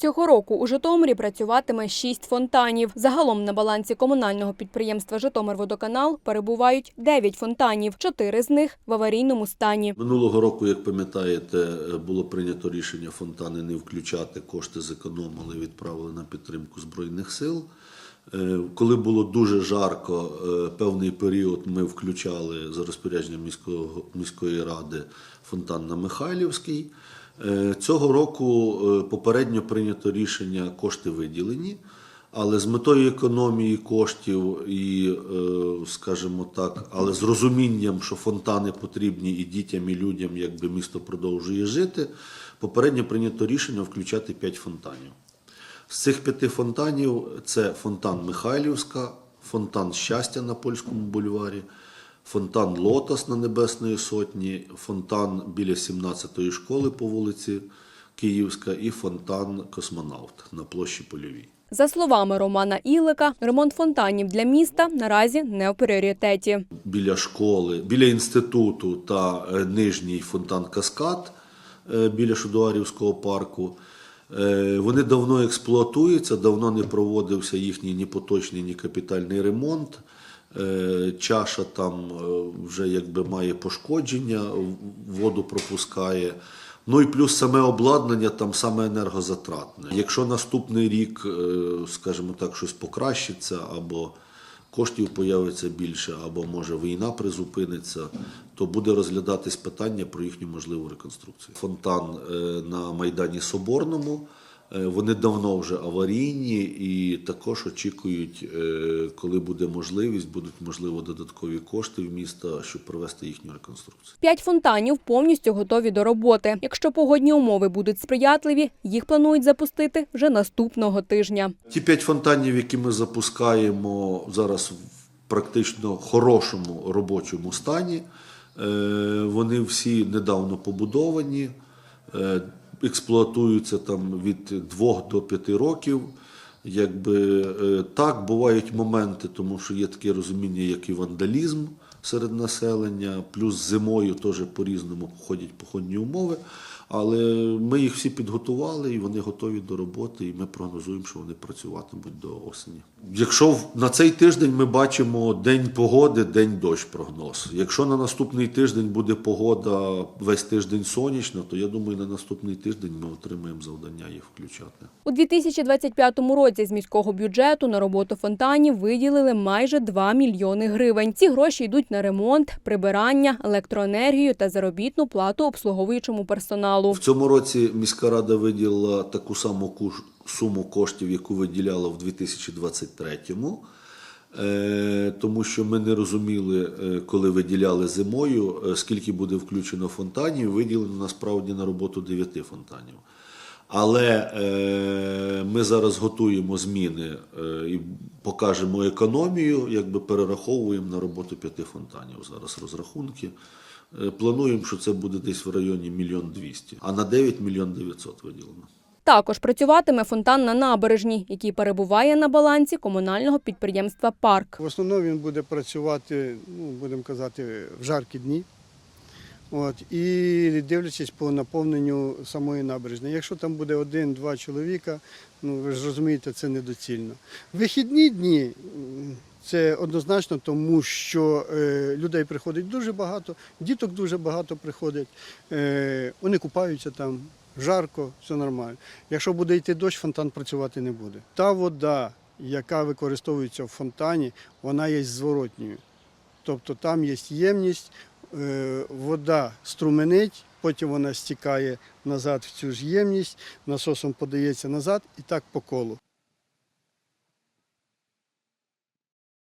Цього року у Житомирі працюватиме шість фонтанів. Загалом на балансі комунального підприємства Житомирводоканал перебувають дев'ять фонтанів. Чотири з них в аварійному стані. Минулого року, як пам'ятаєте, було прийнято рішення фонтани не включати, кошти зекономили, відправили на підтримку Збройних сил. Е, Коли було дуже жарко, е, певний період ми включали за розпорядженням міського, міської ради фонтан на Михайлівський. Е, Цього року попередньо прийнято рішення кошти виділені. Але з метою економії коштів і, скажімо так, але з розумінням, що фонтани потрібні і дітям, і людям, якби місто продовжує жити, попередньо прийнято рішення включати 5 фонтанів. З цих п'яти фонтанів це фонтан Михайлівська, фонтан Щастя на Польському бульварі, фонтан Лотос на Небесної Сотні, фонтан біля 17-ї школи по вулиці Київська і фонтан Космонавт на площі Польовій. За словами Романа Ілика, ремонт фонтанів для міста наразі не в пріоритеті. біля школи, біля інституту та е, нижній фонтан Каскад е, біля Шудуарівського парку. Е, Вони давно експлуатуються, давно не проводився їхній ні поточний, ні капітальний ремонт. Е, Чаша там е, вже якби має пошкодження, воду пропускає. Ну і плюс саме обладнання там саме енергозатратне. Якщо наступний рік, скажімо так, щось покращиться або коштів появиться більше, або може війна призупиниться, то буде розглядатись питання про їхню можливу реконструкцію. Фонтан е, на Майдані Соборному. Е, Вони давно вже аварійні і також очікують, е, коли буде можливість, будуть можливо додаткові кошти в міста, щоб провести їхню реконструкцію. П'ять фонтанів повністю готові до роботи. Якщо погодні умови будуть сприятливі, їх планують запустити вже наступного тижня. Ті п'ять фонтанів, які ми запускаємо зараз в практично хорошому робочому стані, е, вони всі недавно побудовані, експлуатуються там від 2 до 5 років. Якби е, так бувають моменти, тому що є таке розуміння, як і вандалізм серед населення, плюс зимою теж по-різному ходять походні умови. Але ми їх всі підготували і вони готові до роботи, і ми прогнозуємо, що вони працюватимуть до осені. Якщо на цей тиждень ми бачимо день погоди, день дощ прогноз. Якщо на наступний тиждень буде погода весь тиждень сонячна, то я думаю, на наступний тиждень ми отримаємо завдання їх включати. У 2025 році з міського бюджету на роботу фонтанів виділили майже 2 мільйони гривень. Ці гроші йдуть на ремонт, прибирання, електроенергію та заробітну плату обслуговуючому персоналу. В цьому році міська рада виділила таку саму суму коштів, яку виділяла в 2023-му. Е, Тому що ми не розуміли, е, коли виділяли зимою, е, скільки буде включено фонтанів. Виділено насправді на роботу 9 фонтанів. Але ми зараз готуємо зміни е, і покажемо економію, якби перераховуємо на роботу п'яти фонтанів. Зараз розрахунки. Е, Плануємо, що це буде десь в районі мільйон двісті, а на 9 мільйон 900 виділено. Також працюватиме фонтан на набережній, який перебуває на балансі комунального підприємства Парк. В основному він буде працювати, ну, будемо казати, в жаркі дні. От, і дивлячись по наповненню самої набережної. Якщо там буде один-два чоловіка, ну ви ж розумієте, це недоцільно. Вихідні дні це однозначно, тому що е, людей приходить дуже багато, діток дуже багато приходять, е, вони купаються там, жарко, все нормально. Якщо буде йти дощ, фонтан працювати не буде. Та вода, яка використовується в фонтані, вона є зворотньою. Тобто там є ємність, вода струменить, потім вона стікає назад в цю ж ємність, насосом подається назад і так по колу.